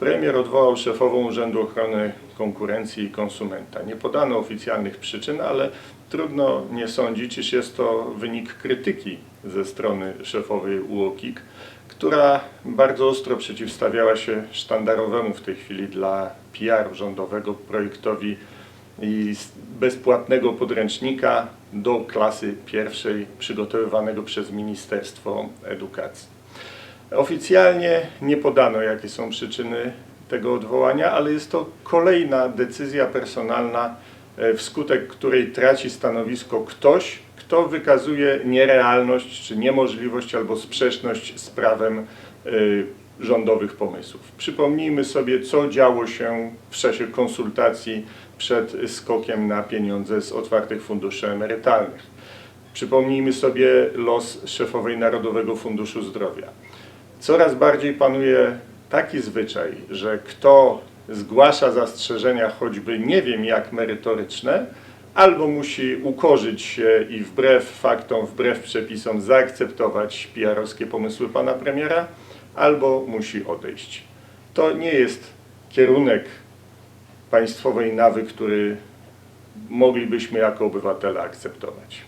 Premier odwołał szefową Urzędu Ochrony Konkurencji i Konsumenta. Nie podano oficjalnych przyczyn, ale trudno nie sądzić, iż jest to wynik krytyki ze strony szefowej UOKiK, która bardzo ostro przeciwstawiała się sztandarowemu w tej chwili dla PR rządowego projektowi i bezpłatnego podręcznika do klasy pierwszej przygotowywanego przez Ministerstwo Edukacji. Oficjalnie nie podano, jakie są przyczyny tego odwołania, ale jest to kolejna decyzja personalna, e, wskutek której traci stanowisko ktoś, kto wykazuje nierealność czy niemożliwość albo sprzeczność z prawem e, rządowych pomysłów. Przypomnijmy sobie, co działo się w czasie konsultacji przed skokiem na pieniądze z otwartych funduszy emerytalnych. Przypomnijmy sobie los szefowej Narodowego Funduszu Zdrowia. Coraz bardziej panuje taki zwyczaj, że kto zgłasza zastrzeżenia, choćby nie wiem jak merytoryczne, albo musi ukorzyć się i wbrew faktom, wbrew przepisom zaakceptować PR-owskie pomysły pana premiera, albo musi odejść. To nie jest kierunek państwowej nawy, który moglibyśmy jako obywatele akceptować.